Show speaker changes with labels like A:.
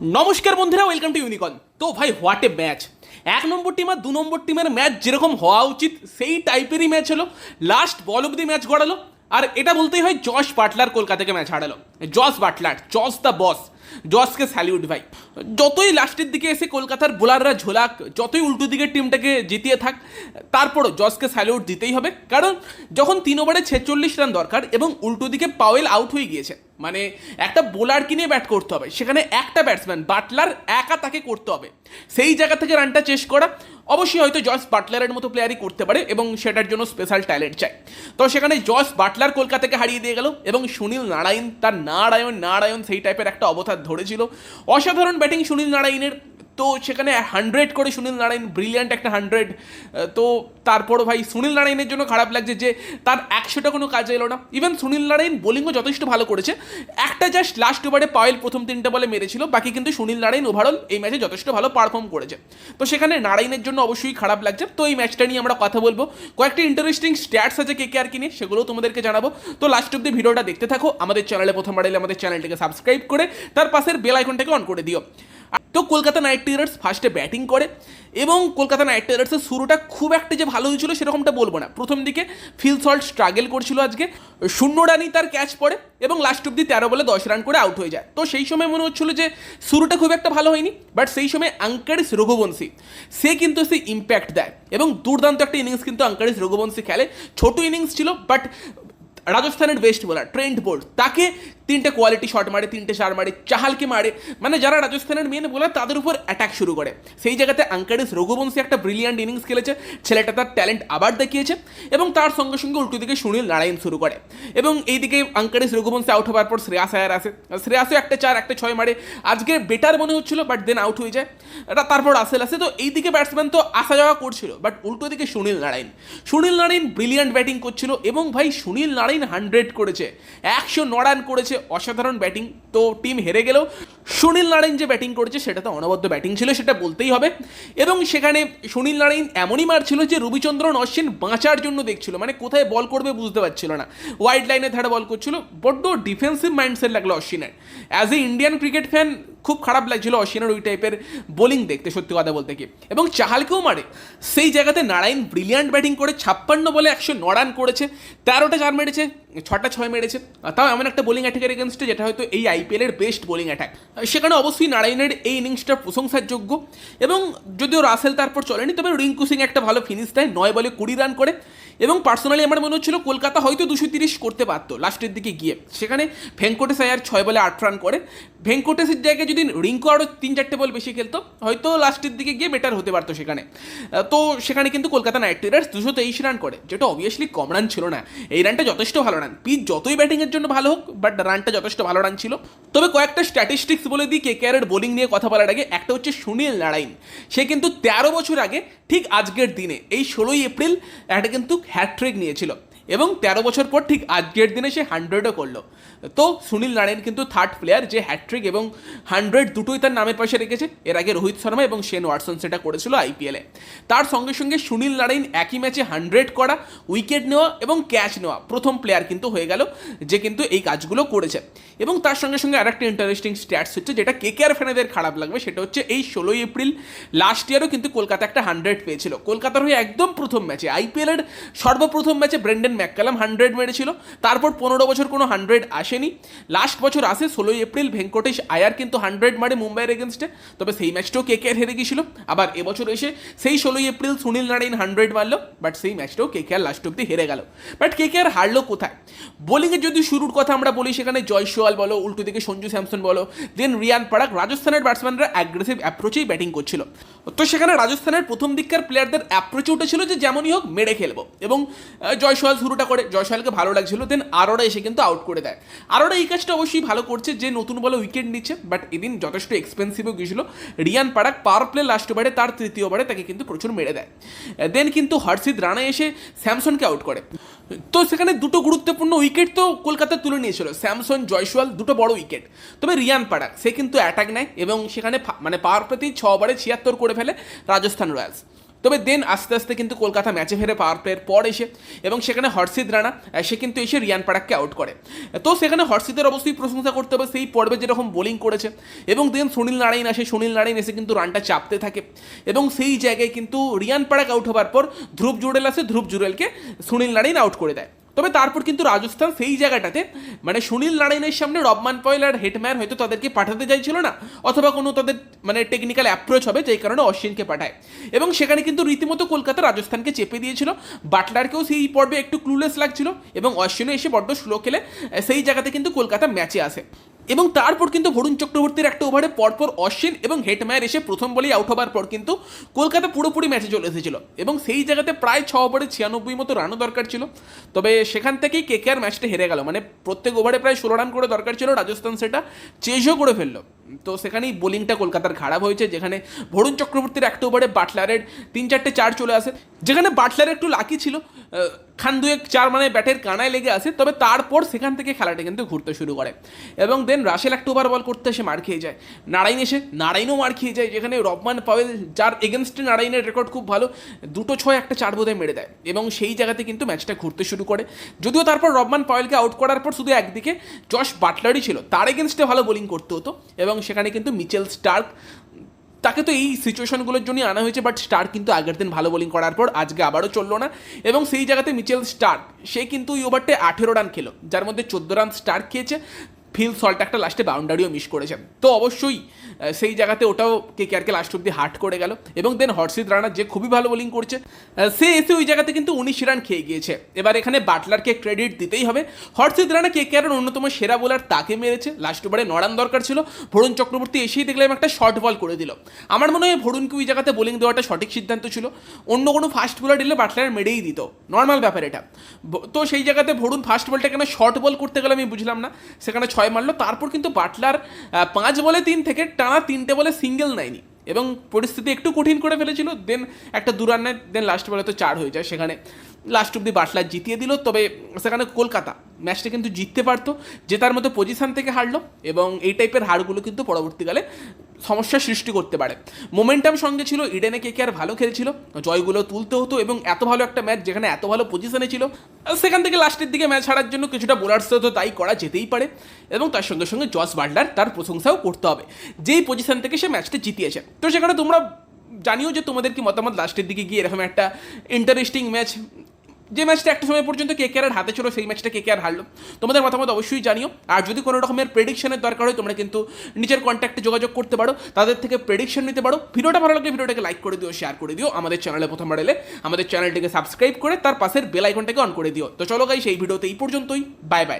A: নমস্কার বন্ধুরা welcome to ইউনিকন তো ভাই হোয়াট এ ম্যাচ এক নম্বর টিম আর দু নম্বর টিমের ম্যাচ যেরকম হওয়া উচিত, সেই টাইপেরই ম্যাচ হলো। লাস্ট বল অব্দি ম্যাচ গড়ালো। আর এটা বলতেই হয়, জশ বাটলার কলকাতাকে ম্যাচ হারালো। Jos Buttler Jos the boss জসকে salute ভাই। যতই লাস্টের দিকে এসে কলকাতার বোলাররা ঝোলাক, যতই উল্টো দিকের টিমটাকে জিতিয়ে থাক, তারপরও জসকে স্যালিউট দিতেই হবে। কারণ যখন তিন ওভারে ছেচল্লিশ রান দরকার এবং উল্টো দিকে পাওয়েল আউট হয়ে গিয়েছে মানে একটা বোলারকে নিয়ে ব্যাট করতে হবে, সেখানে একটা ব্যাটসম্যান বাটলার একা তাকে করতে হবে। সেই জায়গা থেকে রানটা চেস করা, অবশ্যই হয়তো জস বাটলারের মতো প্লেয়ারই করতে পারে এবং সেটার জন্য স্পেশাল ট্যালেন্ট চাই। তো সেখানে জস বাটলার কলকাতাকে হারিয়ে দিয়ে গেল এবং সুনীল নারায়ণ, তার নারায়ণ নারায়ণ সেই টাইপের একটা অবতার ধরেছিল। অসাধারণ ব্যাটিং সুনীল নারায়ণের তো সেখানে হান্ড্রেড করে সুনীল নারায়ণ ব্রিলিয়ান্ট একটা হান্ড্রেড তো তারপরও ভাই সুনীল নারায়ণের জন্য খারাপ লাগছে যে তার একশোটা কোনো কাজে এলো না। ইভেন সুনীল নারায়ণ বোলিংও যথেষ্ট ভালো করেছে। একটা জাস্ট লাস্ট ওভারে পায়েল প্রথম তিনটা বলে মেরেছিল, বাকি কিন্তু সুনীল নারায়ণ ওভারঅল এই ম্যাচে যথেষ্ট ভালো পারফর্ম করেছে। তো সেখানে নারায়ণের জন্য অবশ্যই খারাপ লাগছে। তো এই ম্যাচটা নিয়ে আমরা কথা বলব। কয়েকটা ইন্টারেস্টিং স্ট্যাটস আছে কে কে আর কি নিয়ে সেগুলোও তোমাদেরকে জানাব। তো লাস্ট অব্দি ভিডিওটা দেখতে থাকো। আমাদের চ্যানেলে প্রথমবার এলে আমাদের চ্যানেলটিকে সাবস্ক্রাইব করে, তার পাশের বেল আইকনটাকে অন করে দিও। তো কলকাতা নাইট রাইডার্স ফার্স্টে ব্যাটিং করে, এবং কলকাতা নাইট রাইডার্সের শুরুটা খুব একটা যে ভালো হয়েছিল সেরকমটা বলব না। প্রথম দিকে ফিল সল্ট স্ট্রাগল করছিল আজকে, শূন্য রানই তার ক্যাচ পড়ে, এবং লাস্ট অব্দি তেরো বলে দশ রান করে আউট হয়ে যায়। তো সেই সময় মনে হচ্ছিল যে শুরুটা খুব একটা ভালো হয়নি বাট সেই সময় আঙ্কারিস রঘুবংশী, সে কিন্তু সে ইম্প্যাক্ট দেয়। এবং দুর্দান্ত একটা ইনিংস কিন্তু আঙ্কারিস রঘুবংশী খেলে। ছোট ইনিংস ছিল বাট রাজস্থানের বেস্ট বোলার ট্রেন্ট বোল্ট তাকে তিনটে কোয়ালিটি শট মারে, তিনটে চার মারে, চাহালকে মারে। মানে যারা রাজস্থানের মেন বোলার তাদের উপর অ্যাটাক শুরু করে। সেই জায়গাতে আঙ্কারিস রঘুবংশী একটা ব্রিলিয়ান্ট ইনিংস খেলেছে। ছেলেটা তার ট্যালেন্ট আবার দেখিয়েছে এবং তার সঙ্গে সঙ্গে উল্টো দিকে সুনীল নারায়ণ শুরু করে। এবং এইদিকে আঙ্কারিস রঘুবংশী আউট হওয়ার পর শ্রেয়াস আয়ার আসে। শ্রেয়াসও একটা চার, একটা ছয় মারে। আজকে বেটার মনে হচ্ছিল বাট দেন আউট হয়ে যায়। তারপর আসেল আসে। তো এইদিকে ব্যাটসম্যান তো আসা যাওয়া করছিল বাট উল্টো দিকে সুনীল নারায়ণ। সুনীল নারায়ণ ব্রিলিয়ান্ট ব্যাটিং করছিল এবং ভাই সুনীল নারায়ণ হান্ড্রেড করেছে। একশো ন রান করেছে। অসাধারণ ব্যাটিং। তো টিম হেরে গেলেও সুনীল নারায়ণ যে ব্যাটিং করেছে, সেটা তো অনবদ্য ব্যাটিং ছিল, সেটা বলতেই হবে। এবং সেখানে সুনীল নারায়ণ এমনই মারছিল যে রবিচন্দ্রন অশ্বিন বাঁচার জন্য দেখছিল মানে কোথায় বল করবে বুঝতে পারছিল না। ওয়াইড লাইনের ধারে বল করছিল, বড্ড ডিফেন্সিভ মাইন্ডসেট লাগল অশ্বিনের। As a Indian cricket fan খুব খারাপ লাগছিল অশ্বিনের ওই টাইপের বোলিং দেখতে, সত্যি কথা বলতে কি। এবং চাহালকেও মারে। সেই জায়গাতে নারায়ণ ব্রিলিয়ান্ট ব্যাটিং করে ছাপ্পান্ন বলে একশো ন রান করেছে, তেরোটা চার মেরেছে, ছটা ছয় মেরেছে। তাও এমন একটা বোলিং অ্যাটাকের এগেনস্টে যেটা হয়তো এই আইপিএলের বেস্ট বোলিং অ্যাটাক সেখানে অবশ্যই নারায়ণের এই ইনিংসটা প্রশংসার যোগ্য এবং যদিও রাসেল তারপর চলেনি, তবে রিঙ্কু সিং একটা ভালো ফিনিশ দেয়, নয় বলে কুড়ি রান করে। এবং পার্সোনালি আমার মনে হচ্ছিল কলকাতা হয়তো দুশো তিরিশ করতে পারতো লাস্টের দিকে গিয়ে। সেখানে ভেঙ্কটেশ আয়ার ছয় বলে আট রান করে। ভেঙ্কটেশের জায়গায় যদি রিঙ্কু আরও তিন চারটে বল বেশি খেলতো, হয়তো লাস্টের দিকে গিয়ে বেটার হতে পারতো সেখানে। তো সেখানে কিন্তু কলকাতা নাইট রাইডার্স দুশো তেইশ রান করে, যেটা অবভিয়াসলি কম রান ছিল না। এই রানটা যথেষ্ট ভালো রান পিচ যতই ব্যাটিংয়ের জন্য ভালো হোক বাট রানটা যথেষ্ট ভালো রান ছিল। তবে কয়েকটা স্ট্যাটিস্টিক্স বলে দিই কে কেয়ারের বোলিং নিয়ে কথা বলার আগে, একটা হচ্ছে সুনীল নারায়ণ। সে কিন্তু তেরো বছর আগে, ঠিক আজকের দিনে, এই ষোলোই এপ্রিল, একটা কিন্তু হ্যাট্রিক নিয়েছিল। এবং তেরো বছর পর ঠিক আজকের দিনে সে হান্ড্রেডও করল। তো সুনীল নারায়ণ কিন্তু থার্ড প্লেয়ার যে হ্যাট্রিক এবং হান্ড্রেড দুটোই তার নামের পাশে রেখেছে। এর আগে রোহিত শর্মা এবং শেন ওয়াটসন সেটা করেছিল আইপিএলে তার সঙ্গে সঙ্গে সুনীল নারায়ণ একই ম্যাচে হান্ড্রেড করা উইকেট নেওয়া এবং ক্যাচ নেওয়া প্রথম প্লেয়ার কিন্তু হয়ে গেল, যে কিন্তু এই কাজগুলো করেছে। এবং তার সঙ্গে সঙ্গে আরেকটা ইন্টারেস্টিং স্ট্যাটস হচ্ছে, যেটা কে কে আর ফ্যানেদের খারাপ লাগবে, সেটা হচ্ছে এই ষোলোই এপ্রিল লাস্ট ইয়ারও কিন্তু কলকাতা একটা হান্ড্রেড পেয়েছিল। কলকাতার হয়ে একদম প্রথম ম্যাচে আইপিএলের সর্বপ্রথম ম্যাচে ব্রেন্ডেন ম্যাককালাম হান্ড্রেড মেরেছিল। তারপর পনেরো বছর কোনো হান্ড্রেড আসেনি। লাস্ট বছর আসে, ষোলোই এপ্রিল ভেঙ্কটেশ আয়ার কিন্তু হান্ড্রেড মারে মুম্বাইয়ের এগেনস্টে তবে সেই ম্যাচটাও কে কে হেরে গিয়েছিল। আবার এবছর এসে সেই ষোলোই এপ্রিল সুনীল নারায়ণ হান্ড্রেড মারলো বাট সেই ম্যাচটাও কে কে আর লাস্ট অব্দি হেরে গেল। বাট কে কে আর হারলো কোথায়? বোলিংয়ের যদি শুরুর কথা আমরা বলি, সেখানে জয় সোয়াল বলো, উল্টো দিকে সঞ্জু স্যামসন বলো দেন রিয়ান পারাক, রাজস্থানের ব্যাটসম্যানরা অ্যাগ্রেসিভ অ্যাপ্রোচেই ব্যাটিং করছিল। তো সেখানে রাজস্থানের প্রথম দিককার প্লেয়ারদের অ্যাপ্রোচে উঠেছিল যে যেমনই হোক মেরে খেলব। এবং জয় সোয়াল শুরুটা করে জয় সোয়ালকে ভালো লাগছিল দেন আরোরা এসে কিন্তু আউট করে দেয়। আরোরা এই কাজটা অবশ্যই ভালো করছে, যে নতুন বলে উইকেট নিচ্ছে বাট এদিন যথেষ্ট এক্সপেন্সিভও গিয়েছিল। Riyan Parag power play last ওভারে তার তৃতীয় ওভারে তাকে কিন্তু প্রচুর মেরে দেয়। দেন কিন্তু হর্ষিত রানা এসে স্যামসনকে আউট করে। তো সেখানে দুটো গুরুত্বপূর্ণ উইকেট তো কলকাতা তুলে নিয়েছিল, স্যামসন, জয়সওয়াল, দুটো বড় উইকেট তবে রিয়ান পারাক, সে কিন্তু অ্যাটাক নেয় এবং সেখানে মানে পাওয়ার প্রতি ছ ওভারে ছিয়াত্তর করে ফেলে রাজস্থান রয়্যালস। তবে দেন আস্তে আস্তে কিন্তু কলকাতা ম্যাচে ফেরে পাওয়ার প্লের পর এসে এবং সেখানে হর্ষিদ রানা সে কিন্তু এসে রিয়ান পাড়াককে আউট করে। তো সেখানে হর্ষিতের অবশ্যই প্রশংসা করতে হবে, সেই পর্বে যেরকম বোলিং করেছে এবং দেন সুনীল নারায়ণ আসে, সুনীল নারায়ণ এসে কিন্তু রানটা চাপতে থাকে এবং সেই জায়গায় কিন্তু রিয়ান পাড়াক আউট হবার পর ধ্রুব জুড়েল আসে, ধ্রুব জুড়েলকে সুনীল নারায়ণ আউট করে দেয়। তবে তারপর কিন্তু রাজস্থান সেই জায়গাটাতে মানে সুনীল নারায়ণের সামনে রবমান পয়েল আর হেটম্যান হয়তো তাদেরকে পাঠাতে চাইছিল না, অথবা কোনো তাদের মানে টেকনিক্যাল অ্যাপ্রোচ হবে যেই কারণে অশ্বিনকে পাঠায়। এবং সেখানে কিন্তু রীতিমতো কলকাতা রাজস্থানকে চেপে দিয়েছিল। বাটলারকেও সেই পর্বে একটু ক্লুলেস লাগছিল এবং অশ্বিনও এসে বড্ড স্লো খেলে, সেই জায়গাতে কিন্তু কলকাতা ম্যাচে আসে। এবং তারপর কিন্তু ভরুণ চক্রবর্তীর একটা ওভারে পরপর অশ্বিন এবং হেটম্যার এসে প্রথম বলেই আউট হবার পর কিন্তু কলকাতা পুরোপুরি ম্যাচে চলে এসেছিল। এবং সেই জায়গাতে প্রায় ছ ওভারে ছিয়ানব্বই মতো রানও দরকার ছিল। তবে সেখান থেকেই কেকেআর ম্যাচটা হেরে গেল। মানে প্রত্যেক ওভারে প্রায় ষোলো রান করে দরকার ছিল রাজস্থান সেটা। চেজও করে ফেলল। তো সেখানেই বোলিংটা কলকাতার খারাপ হয়েছে, যেখানে ভরুণ চক্রবর্তীর একটা ওভারে বাটলারের তিন চারটে চার চলে আসে, যেখানে বাটলার একটু লাকি ছিল খান দুয়েক চার মানে ব্যাটের কানায় লেগে আসে, তবে তারপর সেখান থেকে খেলাটা কিন্তু ঘুরতে শুরু করে। এবং দেন রাসেল একটা ওভার বল করতে এসে মার খেয়ে যায়। নারায়ণ এসে নারায়ণও মার খেয়ে যায়, যেখানে রবমান পাওয়েল, যার এগেনস্টে নারায়ণের রেকর্ড খুব ভালো, দুটো ছয় একটা চার বোধে মেরে দেয়। এবং সেই জায়গাতে কিন্তু ম্যাচটা ঘুরতে শুরু করে। যদিও তারপর রবমান পাওয়েলকে আউট করার পর শুধু একদিকে, জশ বাটলারই ছিল, তার এগেনস্টে ভালো বোলিং করতে হতো। এবং সেখানে কিন্তু মিচেল স্টার্ক, তাকে তো এই সিচুয়েশনগুলোর জন্যই আনা হয়েছে বাট স্টার কিন্তু আগের দিন ভালো বোলিং করার পর আজকে আবারও চলল না। এবং সেই জায়গাতে মিচেল স্টার সে কিন্তু এই ওভারটে আঠেরো রান খেলো, যার মধ্যে চোদ্দ রান স্টার খেয়েছে। ফিল সল্ট একটা লাস্টে বাউন্ডারিও মিস করেছেন তো অবশ্যই সেই জায়গাতে ওটাও কে কেয়ারকে লাস্ট অব্দি হার্ট করে গেল। এবং দেন হর্ষিত রানা যে খুবই ভালো বোলিং করছে সে এসে ওই জায়গাতে কিন্তু উনিশ রান খেয়ে গিয়েছে। এবার এখানে বাটলারকে ক্রেডিট দিতেই হবে। হর্ষিত রানা কে কেয়ারের অন্যতম সেরা বোলার তাকে মেরেছে। লাস্ট ওভারে নড়ান দরকার ছিল। ভরুণ চক্রবর্তী এসেই দেখলাম একটা শর্ট বল করে দিল। আমার মনে হয় ভরুণকে ওই জায়গাতে বোলিং দেওয়াটা সঠিক সিদ্ধান্ত ছিল। অন্য কোনো ফাস্ট বোলার দিলে বাটলার মেরেই দিত। নর্মাল ব্যাপার এটা। তো সেই জায়গাতে ভরুণ ফাস্ট বলটা কেন শর্ট বল করতে গেলে আমি বুঝলাম না। সেখানে ছয় মারলো, তারপর কিন্তু বাটলার পাঁচ বলে তিন থেকে টানা তিনটে বলে সিঙ্গেল নেয়নি। এবং পরিস্থিতি একটু কঠিন করে ফেলেছিল দেন একটা দু রান নেয় দেন লাস্ট বলে তো চার হয়ে যায় সেখানে। লাস্ট অব্দি বাটলার জিতিয়ে দিল, তবে সেখানে কলকাতা ম্যাচটা কিন্তু জিততে পারতো, জেতার মতো পজিশান থেকে হারলো, এবং এই টাইপের হারগুলো কিন্তু পরবর্তীকালে সমস্যার সৃষ্টি করতে পারে। মোমেন্টাম সঙ্গে ছিল ইডেনে কে আর ভালো খেলছিল, জয়গুলো তুলতে হতো এবং এত ভালো একটা ম্যাচ যেখানে এত ভালো পজিশনে ছিল, সেখান থেকে লাস্টের দিকে ম্যাচ হারার জন্য কিছুটা বোলার্স তো তাই করা যেতেই পারে এবং তার সঙ্গে সঙ্গে জস বাটলার তার প্রশংসাও করতে হবে। যেই পজিশন থেকে সে ম্যাচটা জিতিয়েছে। তো সেখানে তোমরা জানিও যে তোমাদের কি মতামত? লাস্টের দিকে গিয়ে এরকম একটা ইন্টারেস্টিং ম্যাচ যে ম্যাচটা একটা সময় পর্যন্ত কে কে হাতে ছিল, সেই ম্যাচটা কে কে আর হারলো? তোমাদের মতামত অবশ্যই জানিও। আর যদি কোনো রকমের প্রেডিকশনের দরকার হয়, তোমরা কিন্তু নিজের কন্ট্যাক্টে যোগাযোগ করতে পারো। তাদের থেকে প্রেডিকশন নিতে পারো। ভিডিওটা ভালো লাগলে ভিডিওটাকে লাইক করে দিও শেয়ার করে দিও। আমাদের চ্যানেলে প্রথম এলে আমাদের চ্যানেলটিকে সাবস্ক্রাইব করে, তার পাশের বেল আইকনটাকে অন করে দিও। তো চলো গাই সেই ভিডিওতে এই পর্যন্তই। Bye bye